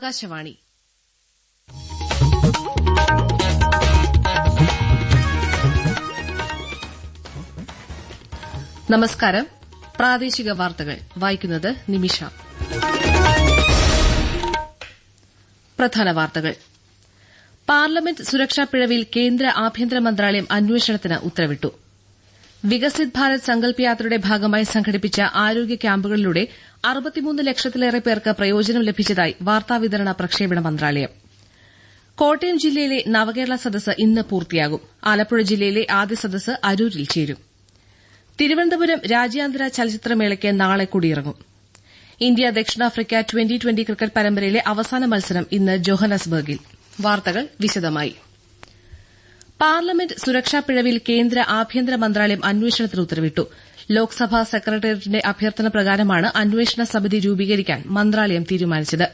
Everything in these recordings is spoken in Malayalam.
ആകാശവാണി നമസ്കാരം. പ്രാദേശിക വാർത്തകൾ. വായിക്കുന്നത് നിമിഷ. പ്രധാന വാർത്തകൾ. പാർലമെന്റ് സുരക്ഷാ പിഴവിൽ കേന്ദ്ര ആഭ്യന്തര മന്ത്രാലയം അന്വേഷണത്തിന് ഉത്തരവിട്ടു. വികസിത് ഭാരത് സങ്കൽപ് യാത്രയുടെ ഭാഗമായി സംഘടിപ്പിച്ച ആരോഗ്യ ക്യാമ്പുകളിലൂടെ അറുപത്തിമൂന്ന് ലക്ഷത്തിലേറെ പേർക്ക് പ്രയോജനം ലഭിച്ചതായി വാർത്താവിതരണ പ്രക്ഷേപണ മന്ത്രാലയം. കോട്ടയം ജില്ലയിലെ നവകേരള സദസ്സ് ഇന്ന് പൂർത്തിയാകും. ആലപ്പുഴ ജില്ലയിലെ ആദ്യ സദസ്സ് അരൂരിൽ ചേരും. തിരുവനന്തപുരം രാജ്യാന്തര ചലച്ചിത്രമേളയ്ക്ക് നാളെ കൂടിയിറങ്ങും. ഇന്ത്യ ദക്ഷിണാഫ്രിക്ക ട്വന്റി ട്വന്റി ക്രിക്കറ്റ് പരമ്പരയിലെ അവസാന മത്സരം ഇന്ന് ജോഹനസ്ബർഗിൽ. വാർത്തകൾ വിശദമായി. പാർലമെന്റ് സുരക്ഷാ പിഴവിൽ കേന്ദ്ര ആഭ്യന്തര മന്ത്രാലയം അന്വേഷണത്തിന് ഉത്തരവിട്ടു. ലോക്സഭാ സെക്രട്ടേറിയറ്റിന്റെ അഭ്യർത്ഥന പ്രകാരമാണ് അന്വേഷണ സമിതി രൂപീകരിക്കാൻ മന്ത്രാലയം തീരുമാനിച്ചത്.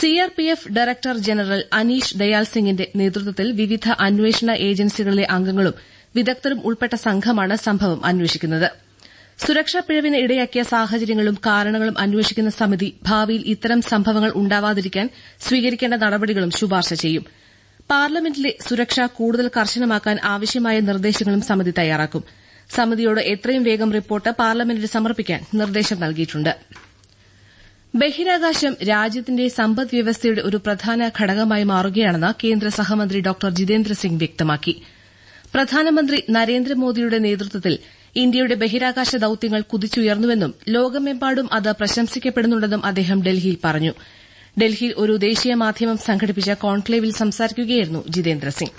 CRPF director general Aneesh Dayal സിംഗിന്റെ നേതൃത്വത്തിൽ വിവിധ അന്വേഷണ ഏജൻസികളിലെ അംഗങ്ങളും വിദഗ്ധരും ഉൾപ്പെട്ട സംഘമാണ് സംഭവം അന്വേഷിക്കുന്നത്. സുരക്ഷാ പിഴവിന് ഇടയാക്കിയ സാഹചര്യങ്ങളും കാരണങ്ങളും അന്വേഷിക്കുന്ന സമിതി ഭാവിയിൽ ഇത്തരം സംഭവങ്ങൾ ഉണ്ടാവാതിരിക്കാൻ സ്വീകരിക്കേണ്ട നടപടികളും ശുപാർശ ചെയ്യും. പാർലമെന്റിലെ സുരക്ഷ കൂടുതൽ കർശനമാക്കാൻ ആവശ്യമായ നിർദ്ദേശങ്ങളും സമിതി തയ്യാറാക്കും. സമിതിയോട് എത്രയും വേഗം റിപ്പോർട്ട് പാർലമെന്റിന് സമർപ്പിക്കാൻ നിർദ്ദേശം നൽകിയിട്ടുണ്ട്. ബഹിരാകാശം രാജ്യത്തിന്റെ സമ്പദ് വ്യവസ്ഥയുടെ ഒരു പ്രധാന ഘടകമായി മാറുകയാണെന്ന് കേന്ദ്ര സഹമന്ത്രി ഡോക്ടർ ജിതേന്ദ്ര സിംഗ് വ്യക്തമാക്കി. പ്രധാനമന്ത്രി നരേന്ദ്രമോദിയുടെ നേതൃത്വത്തിൽ ഇന്ത്യയുടെ ബഹിരാകാശ ദൌത്യങ്ങൾ കുതിച്ചുയർന്നുവെന്നും ലോകമെമ്പാടും അത് പ്രശംസിക്കപ്പെടുന്നുണ്ടെന്നും അദ്ദേഹം ഡൽഹിയിൽ പറഞ്ഞു. ഡൽഹിയിൽ ഒരു ദേശീയ മാധ്യമം സംഘടിപ്പിച്ച കോൺക്ലേവിൽ സംസാരിക്കുകയായിരുന്നു ജിതേന്ദ്ര സിംഗ്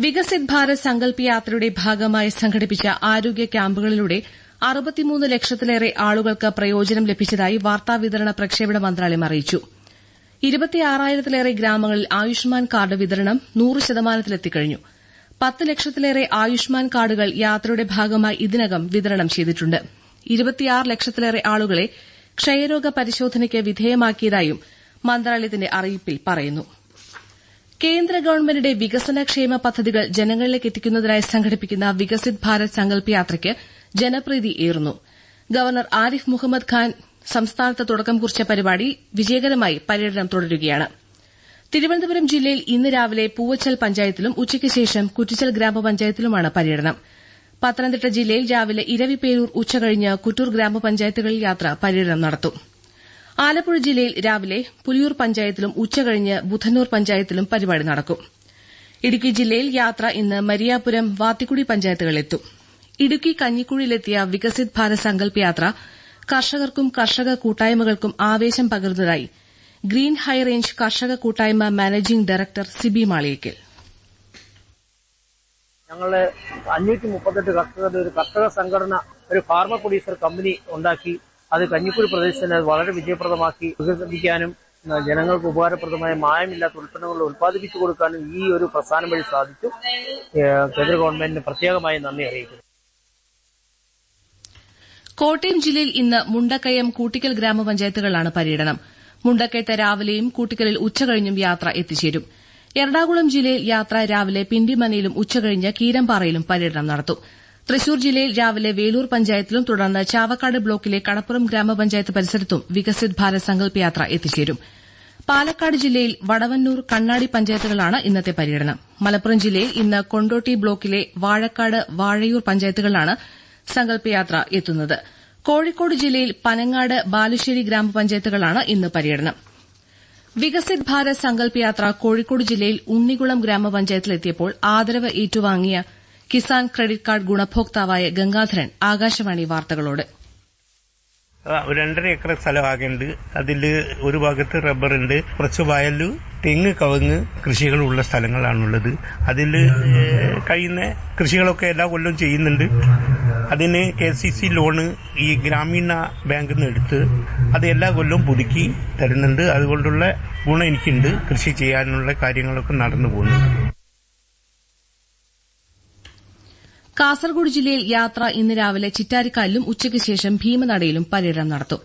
വികസിത് ഭാരത് സങ്കല്പ യാത്രയുടെ ഭാഗമായി സംഘടിപ്പിച്ച ആരോഗ്യ ക്യാമ്പുകളിലൂടെ അറുപത്തിമൂന്ന് ലക്ഷത്തിലേറെ ആളുകൾക്ക് പ്രയോജനം ലഭിച്ചതായി വാർത്താവിതരണ പ്രക്ഷേപണ മന്ത്രാലയം അറിയിച്ചു. ഇരുപത്തിയാറായിരത്തിലേറെ ഗ്രാമങ്ങളിൽ ആയുഷ്മാൻ കാർഡ് വിതരണം നൂറ് ശതമാനത്തിലെത്തിക്കഴിഞ്ഞു. പത്ത് ലക്ഷത്തിലേറെ ആയുഷ്മാൻ കാർഡുകൾ യാത്രയുടെ ഭാഗമായി ഇതിനകം വിതരണം ചെയ്തിട്ടുണ്ട്. ഇരുപത്തിയാറ് ലക്ഷത്തിലേറെ ആളുകളെ ക്ഷയരോഗ പരിശോധനയ്ക്ക് വിധേയമാക്കിയതായും മന്ത്രാലയത്തിന്റെ അറിയിപ്പിൽ പറയുന്നു. കേന്ദ്ര ഗവൺമെന്റിന്റെ വികസനക്ഷേമ പദ്ധതികൾ ജനങ്ങളിലേക്ക് എത്തിക്കുന്നതിനായി സംഘടിപ്പിക്കുന്ന വികസിത് ഭാരത് സങ്കല്പ് യാത്രയ്ക്ക് ജനപ്രീതി ഏറുന്നു. ഗവർണർ ആരിഫ് മുഹമ്മദ് ഖാൻ സംസ്ഥാനത്ത് തുടക്കം കുറിച്ച പരിപാടി വിജയകരമായി പര്യടനം തുടരുകയാണ്. തിരുവനന്തപുരം ജില്ലയിൽ ഇന്ന് രാവിലെ പൂവച്ചൽ പഞ്ചായത്തിലും ഉച്ചയ്ക്ക് ശേഷം കുറ്റിച്ചൽ ഗ്രാമപഞ്ചായത്തിലുമാണ് പര്യടനം. പത്തനംതിട്ട ജില്ലയിൽ രാവിലെ ഇരവിപേരൂർ ഉച്ചകഴിഞ്ഞ് കുറ്റൂർ ഗ്രാമപഞ്ചായത്തുകളിൽ യാത്ര പര്യടനം നടത്തും. ആലപ്പുഴ ജില്ലയിൽ രാവിലെ പുലിയൂർ പഞ്ചായത്തിലും ഉച്ചകഴിഞ്ഞ് ബുധന്നൂർ പഞ്ചായത്തിലും പരിപാടി നടക്കും. ഇടുക്കി ജില്ലയിൽ യാത്ര ഇന്ന് മരിയാപുരം വാത്തിക്കുടി പഞ്ചായത്തുകളിലെത്തും ഇടുക്കി കഞ്ഞിക്കുഴിയിലെത്തിയ വികസിത് ഭാരത് സങ്കല്പ് യാത്ര കർഷകർക്കും കർഷക കൂട്ടായ്മകൾക്കും ആവേശം പകർന്നതായി ഗ്രീൻ ഹൈറേഞ്ച് കർഷക കൂട്ടായ്മ മാനേജിംഗ് ഡയറക്ടർ സിബി മാളിയേക്കൽ. ഞങ്ങൾ അഞ്ഞൂറ്റി മുപ്പത്തെട്ട് കർഷകരുടെ ഒരു കർഷക സംഘടന ഒരു ഫാർമ പ്രൊഡ്യൂസർ കമ്പനി ഉണ്ടാക്കി. അത് കഞ്ഞിക്കുഴി പ്രദേശത്തിന് വളരെ വിജയപ്രദമാക്കി. വികസിപ്പിക്കാനും ജനങ്ങൾക്ക് ഉപകാരപ്രദമായ മായമില്ലാത്ത ഉൽപ്പന്നങ്ങൾ ഉൽപ്പാദിപ്പിച്ചു കൊടുക്കാനും ഈ ഒരു പ്രസ്ഥാനം വഴി സാധിച്ചു. കേന്ദ്ര ഗവൺമെന്റിന് പ്രത്യേകമായി നന്ദി അറിയിക്കുന്നു. കോട്ടയം ജില്ലയിൽ ഇന്ന് മുണ്ടക്കയം കൂട്ടിക്കൽ ഗ്രാമപഞ്ചായത്തുകളിലാണ് പര്യടനം. മുണ്ടക്കയത്തെ രാവിലെയും കൂട്ടിക്കലിൽ ഉച്ചകഴിഞ്ഞും യാത്ര എത്തിച്ചേരും. എറണാകുളം ജില്ലയിൽ യാത്ര രാവിലെ പിണ്ടിമനയിലും ഉച്ചകഴിഞ്ഞ് കീരമ്പാറയിലും പര്യടനം നടത്തും. തൃശൂർ ജില്ലയിൽ രാവിലെ വേലൂർ പഞ്ചായത്തിലും തുടർന്ന് ചാവക്കാട് ബ്ലോക്കിലെ കടപ്പുറം ഗ്രാമപഞ്ചായത്ത് പരിസരത്തും വികസിത് ഭാരത് സങ്കല്പ യാത്ര എത്തിച്ചേരും. പാലക്കാട് ജില്ലയിൽ വടവന്നൂർ കണ്ണാടി പഞ്ചായത്തുകളാണ് ഇന്നത്തെ പര്യടനം. മലപ്പുറം ജില്ലയിൽ ഇന്ന് കൊണ്ടോട്ടി ബ്ലോക്കിലെ വാഴക്കാട് വാഴയൂർ പഞ്ചായത്തുകളാണ് സങ്കല്പയാത്ര യാത്ര എത്തുന്നത്. കോഴിക്കോട് ജില്ലയിൽ പനങ്ങാട് ബാലുശ്ശേരി ഗ്രാമപഞ്ചായത്തുകളാണ് ഇന്ന് പര്യടനം. വികസിത് ഭാരത് സങ്കൽപ് യാത്ര കോഴിക്കോട് ജില്ലയിൽ ഉണ്ണികുളം ഗ്രാമപഞ്ചായത്തിലെത്തിയപ്പോൾ ആദരവ് ഏറ്റുവാങ്ങിയ കിസാൻ ക്രെഡിറ്റ് കാർഡ് ഗുണഭോക്താവായ ഗംഗാധരൻ ആകാശവാണി വാർത്തകളോട്. രണ്ടര ഏക്കർ സ്ഥലമാകുന്നുണ്ട് അതിൽ ഒരു ഭാഗത്ത് റബ്ബറുണ്ട്. കുറച്ച് വയൽ തെങ്ങ് കവുങ്ങ് കൃഷികളുള്ള സ്ഥലങ്ങളാണുള്ളത്. അതിൽ കഴിയുന്ന കൃഷികളൊക്കെ എല്ലാ കൊല്ലവും ചെയ്യുന്നുണ്ട്. അതിന് കെ സി സി ലോണ് ഈ ഗ്രാമീണ ബാങ്കിൽ നിന്ന് എടുത്ത് അത് എല്ലാ കൊല്ലവും പുതുക്കി തരുന്നുണ്ട്. അതുകൊണ്ടുള്ള ഗുണം എനിക്കുണ്ട്. കൃഷി ചെയ്യാനുള്ള കാര്യങ്ങളൊക്കെ നടന്നു പോകുന്നുണ്ട് കാസർഗോഡ് ജില്ലയിൽ യാത്ര ഇന്ന് രാവിലെ ചിറ്റാരിക്കാലിലും ഉച്ചയ്ക്ക് ശേഷം ഭീമനടയിലും പര്യടനം നടത്തും.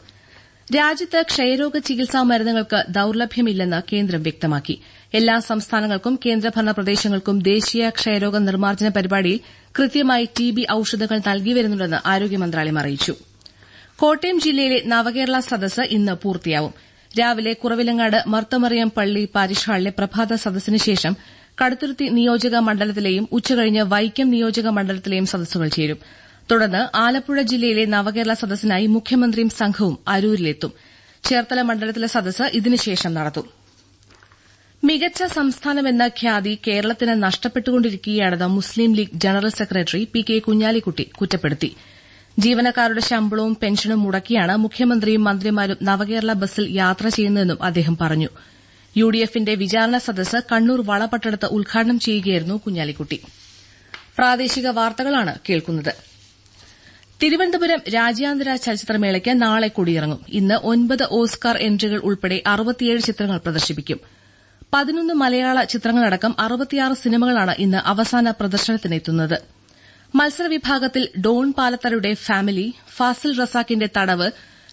രാജ്യത്ത് ക്ഷയരോഗ ചികിത്സാ മരുന്നുകൾക്ക് ദൌർലഭ്യമില്ലെന്ന് കേന്ദ്രം വ്യക്തമാക്കി. എല്ലാ സംസ്ഥാനങ്ങൾക്കും കേന്ദ്രഭരണ പ്രദേശങ്ങൾക്കും ദേശീയ ക്ഷയരോഗ നിർമ്മാർജന പരിപാടിയിൽ കൃത്യമായി ടി ബി ഔഷധങ്ങൾ ആരോഗ്യ മന്ത്രാലയം അറിയിച്ചു. കോട്ടയം ജില്ലയിലെ നവകേരള സദസ്സ് ഇന്ന് പൂർത്തിയാവും. രാവിലെ കുറവിലങ്ങാട് മർത്തമറിയം പള്ളി പാരിഷ് ഹാളിലെ പ്രഭാത സദസ്സിന് ശേഷം കടുത്തുരുത്തി നിയോജക മണ്ഡലത്തിലെയും ഉച്ചകഴിഞ്ഞ് വൈക്കം നിയോജക മണ്ഡലത്തിലെയും സദസ്സുകൾ ചേരും. തുടർന്ന് ആലപ്പുഴ ജില്ലയിലെ നവകേരള സദസ്സിനായി മുഖ്യമന്ത്രിയും സംഘവും അരൂരിലെത്തും. ചേർത്തല മണ്ഡലത്തിലെ സദസ്സ് ഇതിനുശേഷം നടത്തും. മികച്ച സംസ്ഥാനമെന്ന ഖ്യാതി കേരളത്തിന് നഷ്ടപ്പെട്ടുകൊണ്ടിരിക്കുകയാണെന്ന് Muslim League general secretary P K Kunhalikutty കുറ്റപ്പെടുത്തി. ജീവനക്കാരുടെ ശമ്പളവും പെൻഷനും മുടക്കിയാണ് മുഖ്യമന്ത്രിയും മന്ത്രിമാരും നവകേരള ബസിൽ യാത്ര ചെയ്യുന്നതെന്നും അദ്ദേഹം പറഞ്ഞു. യുഡിഎഫിന്റെ വിചാരണ സദസ്സ് കണ്ണൂർ വളപട്ടണത്ത് ഉദ്ഘാടനം ചെയ്യുകയായിരുന്നു കുഞ്ഞാലിക്കുട്ടി. പ്രാദേശിക വാർത്തകളാണ് കേൾക്കുന്നത്. തിരുവനന്തപുരം രാജ്യാന്തര ചലച്ചിത്രമേളയ്ക്ക് നാളെ കൊടിയിറങ്ങും. ഇന്ന് ഒൻപത് ഓസ്കാർ എൻട്രികൾ ഉൾപ്പെടെ അറുപത്തിയേഴ് ചിത്രങ്ങൾ പ്രദർശിപ്പിക്കും. പതിനൊന്ന് മലയാള ചിത്രങ്ങളടക്കം അറുപത്തിയാറ് സിനിമകളാണ് ഇന്ന് അവസാന പ്രദർശനത്തിനെത്തുന്നത്. മത്സര വിഭാഗത്തിൽ ഡോൺ പാലത്തറയുടെ ഫാമിലി ഫാസിൽ റസാക്കിന്റെ തടവ്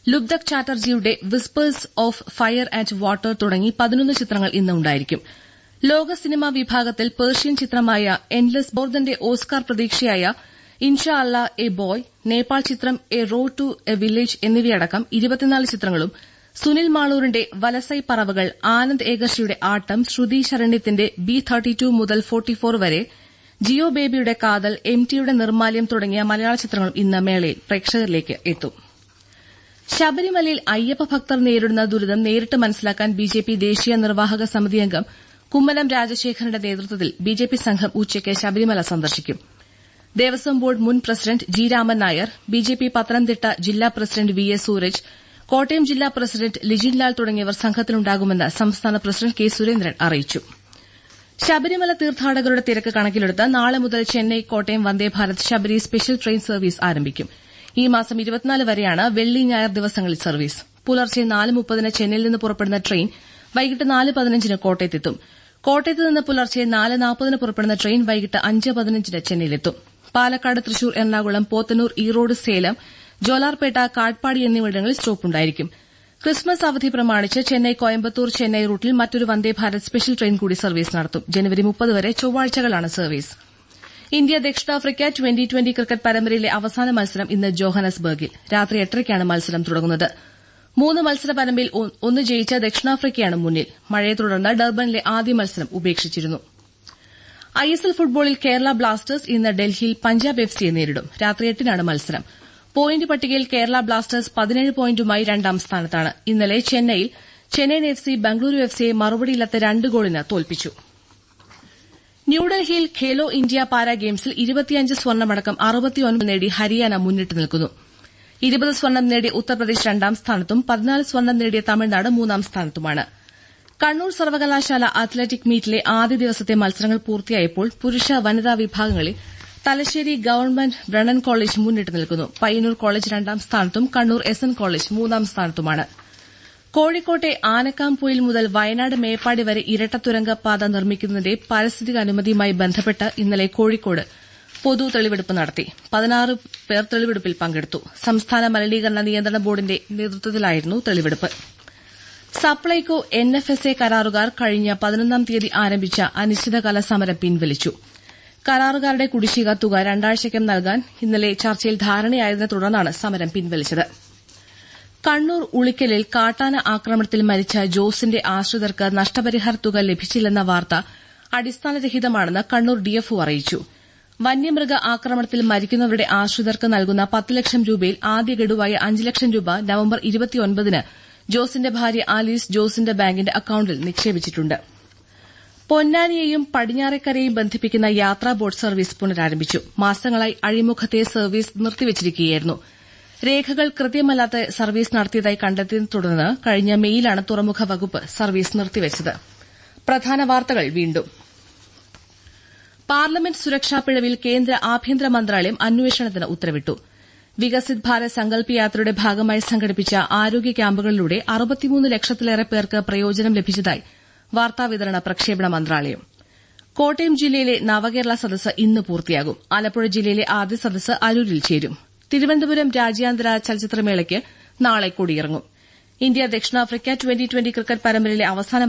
Lubdhak ചാറ്റർജിയുടെ whispers of fire and water തുടങ്ങി പതിനൊന്ന് ചിത്രങ്ങൾ ഇന്ന് ഉണ്ടായിരിക്കും. ലോക സിനിമാ വിഭാഗത്തിൽ പേർഷ്യൻ ചിത്രമായ എൻലെസ് ബോർദന്റെ ഓസ്കാർ പ്രതീക്ഷയായ ഇൻഷാ അല്ല എ ബോയ് നേപ്പാൾ ചിത്രം a road to a village എന്നിവയടക്കം ഇരുപത്തിനാല് ചിത്രങ്ങളും സുനിൽ മാളൂരിന്റെ വലസൈ പറവകൾ ആനന്ദ് ഏകർഷിയുടെ ആട്ടം ശ്രുതി ശരണ്യത്തിന്റെ ബി തേർട്ടി ടു മുതൽ ഫോർട്ടി ഫോർ വരെ ജിയോ ബേബിയുടെ കാതൽ എം ടിയുടെ നിർമ്മാല്യം തുടങ്ങിയ മലയാള ചിത്രങ്ങളും ഇന്ന് മേളയിൽ പ്രേക്ഷകരിലേക്ക് എത്തും. ശബരിമലയിൽ അയ്യപ്പ ഭക്തർ നേരിടുന്ന ദുരിതം നേരിട്ട് മനസ്സിലാക്കാൻ ബിജെപി ദേശീയ നിർവാഹക സമിതി അംഗം കുമ്മനം രാജശേഖരന്റെ നേതൃത്വത്തിൽ ബിജെപി സംഘം ഉച്ചയ്ക്ക് ശബരിമല സന്ദർശിക്കും. ദേവസ്വം ബോർഡ് മുൻ president G Raman Nair BJP Pathanamthitta ജില്ലാ president V S Sooraj Kottayam ജില്ലാ പ്രസിഡന്റ് ലിജിൻലാൽ തുടങ്ങിയവർ സംഘത്തിലുണ്ടാകുമെന്ന് സംസ്ഥാന പ്രസിഡന്റ് കെ സുരേന്ദ്രൻ അറിയിച്ചു. ശബരിമല തീർത്ഥാടകരുടെ തിരക്ക് കണക്കിലെടുത്ത് നാളെ മുതൽ Chennai Kottayam Vande Bharat Sabari special train service ആരംഭിക്കും. ഈ മാസം ഇരുപത്തിനാല് വരെയാണ് വെള്ളി ഞായർ ദിവസങ്ങളിൽ സർവീസ്. പുലർച്ചെ നാല് മുപ്പതിന് ചെന്നൈയിൽ നിന്ന് പുറപ്പെടുന്ന ട്രെയിൻ വൈകിട്ട് നാല് പതിനഞ്ചിന് കോട്ടയത്തെത്തും. കോട്ടയത്ത് നിന്ന് പുലർച്ചെ നാല് നാൽപ്പതിന് പുറപ്പെടുന്ന ട്രെയിൻ വൈകിട്ട് അഞ്ച് പതിനഞ്ചിന് ചെന്നൈയിലെത്തും. പാലക്കാട് തൃശൂർ എറണാകുളം പോത്തന്നൂർ ഈറോഡ് സേലം ജോലാർപേട്ട കാട്പാടി എന്നിവിടങ്ങളിൽ സ്റ്റോപ്പുണ്ടായിരിക്കും ക്രിസ്മസ് അവധി പ്രമാണിച്ച് ചെന്നൈ കോയമ്പത്തൂർ ചെന്നൈ റൂട്ടിൽ മറ്റൊരു വന്ദേഭാരത് സ്പെഷ്യൽ ട്രെയിൻ കൂടി സർവീസ് നടത്തും. ജനുവരി മുപ്പത് വരെ ചൊവ്വാഴ്ചകളാണ് സർവീസ്. ഇന്ത്യ ദക്ഷിണാഫ്രിക്ക ട്വന്റി ട്വന്റി ക്രിക്കറ്റ് പരമ്പരയിലെ അവസാന മത്സരം ഇന്ന് ജോഹനസ്ബർഗിൽ. രാത്രി എട്ടരയ്ക്കാണ് മത്സരം തുടങ്ങുന്നത്. മൂന്ന് മത്സര പരമ്പരയിൽ ഒന്ന് ജയിച്ച ദക്ഷിണാഫ്രിക്കയാണ് മുന്നിൽ. മഴയെ തുടർന്ന് ഡർബനിലെ ആദ്യ മത്സരം ഉപേക്ഷിച്ചിരുന്നു. ഐഎസ്എൽ ഫുട്ബോളിൽ കേരള ബ്ലാസ്റ്റേഴ്സ് ഇന്ന് ഡൽഹിയിൽ പഞ്ചാബ് എഫ് സിയെ നേരിടും. രാത്രി എട്ടിനാണ് മത്സരം. പോയിന്റ് പട്ടികയിൽ കേരള ബ്ലാസ്റ്റേഴ്സ് പതിനേഴ് പോയിന്റുമായി രണ്ടാം സ്ഥാനത്താണ്. ഇന്നലെ ചെന്നൈയിൽ Chennaiyin F C Bengaluru F സിയെ മറുപടിയില്ലാത്ത രണ്ട് ഗോളിന് തോൽപ്പിച്ചു. ന്യൂഡൽഹിയിൽ ഖേലോ ഇന്ത്യ പാരാ ഗെയിംസിൽ ഇരുപത്തിയഞ്ച് സ്വർണമടക്കം അറുപത്തിയൊൻപത് നേടി ഹരിയാന മുന്നിട്ട് നിൽക്കുന്നു. ഇരുപത് സ്വർണം നേടിയ ഉത്തർപ്രദേശ് രണ്ടാം സ്ഥാനത്തും പതിനാല് സ്വർണം നേടിയ തമിഴ്നാട് മൂന്നാം സ്ഥാനത്തുമാണ്. കണ്ണൂർ സർവകലാശാല അത്ലറ്റിക് മീറ്റിലെ ആദ്യ ദിവസത്തെ മത്സരങ്ങൾ പൂർത്തിയായപ്പോൾ പുരുഷ വനിതാ വിഭാഗങ്ങളിൽ തലശ്ശേരി ഗവൺമെന്റ് ബ്രണ്ണൻ കോളേജ് മുന്നിട്ട് നിൽക്കുന്നു. പയ്യന്നൂർ കോളേജ് രണ്ടാം സ്ഥാനത്തും കണ്ണൂർ എസ് എൻ കോളേജ് മൂന്നാം സ്ഥാനത്തുമാണ്. കോഴിക്കോട്ടെ ആനക്കാംപൊയിൽ മുതൽ വയനാട് മേപ്പാടി വരെ ഇരട്ടത്തുരങ്ക പാത നിർമ്മിക്കുന്നതിന്റെ പാരിസ്ഥിതിക അനുമതിയുമായി ബന്ധപ്പെട്ട് ഇന്നലെ കോഴിക്കോട് പൊതു തെളിവെടുപ്പ് നടത്തി. പതിനാറ് പേർ തെളിവെടുപ്പിൽ പങ്കെടുത്തു. സംസ്ഥാന മലിനീകരണ നിയന്ത്രണ ബോർഡിന്റെ നേതൃത്വത്തിലായിരുന്നു തെളിവെടുപ്പ്. Supplyco N F S A കരാറുകാർ കഴിഞ്ഞ പതിനൊന്നാം തീയതി ആരംഭിച്ച അനിശ്ചിതകാല സമരം പിൻവലിച്ചു. കരാറുകാരുടെ കുടിശ്ശിക തുക രണ്ടാഴ്ചയ്ക്കും നൽകാൻ ഇന്നലെ ചർച്ചയിൽ ധാരണയായതിനെ തുടർന്നാണ് സമരം പിൻവലിച്ചത്. കണ്ണൂർ ഉളിക്കലിൽ കാട്ടാന ആക്രമണത്തിൽ മരിച്ച ജോസിന്റെ ആശ്രിതർക്ക് നഷ്ടപരിഹാര തുക ലഭിച്ചില്ലെന്ന വാർത്ത അടിസ്ഥാനരഹിതമാണെന്ന് കണ്ണൂർ ഡിഎഫ്ഒ അറിയിച്ചു. വന്യമൃഗ ആക്രമണത്തിൽ മരിക്കുന്നവരുടെ ആശ്രിതർക്ക് നൽകുന്ന പത്ത് ലക്ഷം രൂപയിൽ ആദ്യ ഗഡുവായ അഞ്ച് ലക്ഷം രൂപ നവംബർ ഇരുപത്തിയൊൻപതിന് ജോസിന്റെ ഭാര്യ ആലീസ് ജോസിന്റെ ബാങ്കിന്റെ അക്കൌണ്ടിൽ നിക്ഷേപിച്ചിട്ടുണ്ട്. പൊന്നാനിയെയും പടിഞ്ഞാറേക്കരയെയും ബന്ധിപ്പിക്കുന്ന യാത്രാ ബോട്ട് സർവീസ് പുനരാരംഭിച്ചു. മാസങ്ങളായി അഴിമുഖത്തെ സർവീസ് നിർത്തിവച്ചിരിക്കുകയായിരുന്നു. രേഖകൾ കൃത്യമല്ലാത്ത സർവീസ് നടത്തിയതായി കണ്ടെത്തിയതിനെ തുടർന്ന് കഴിഞ്ഞ മെയിലാണ് തുറമുഖ വകുപ്പ് സർവീസ് നിർത്തിവച്ചത്. പ്രധാന വാർത്തകൾ വീണ്ടും. പാർലമെന്റ് സുരക്ഷാ പിഴവിൽ കേന്ദ്ര ആഭ്യന്തര മന്ത്രാലയം അന്വേഷണത്തിന് ഉത്തരവിട്ടു. വികസിത് ഭാരത് സങ്കൽപ് യാത്രയുടെ ഭാഗമായി സംഘടിപ്പിച്ച ആരോഗ്യ ക്യാമ്പുകളിലൂടെ ലക്ഷത്തിലേറെ പേർക്ക് പ്രയോജനം ലഭിച്ചതായി വാർത്താവിതരണ പ്രക്ഷേപണ മന്ത്രാലയം. കോട്ടയം ജില്ലയിലെ നവകേരള സദസ്സ് ഇന്ന് പൂർത്തിയാകും. ആലപ്പുഴ ജില്ലയിലെ ആദ്യ സദസ്സ് അരൂരിൽ ചേരും. തിരുവനന്തപുരം രാജ്യാന്തര ചലച്ചിത്രമേളയ്ക്ക് നാളെ കൊടിയിറങ്ങും. ഇന്ത്യ ദക്ഷിണാഫ്രിക്ക ട്വന്റി ട്വന്റി ക്രിക്കറ്റ് പരമ്പരയിലെ അവസാന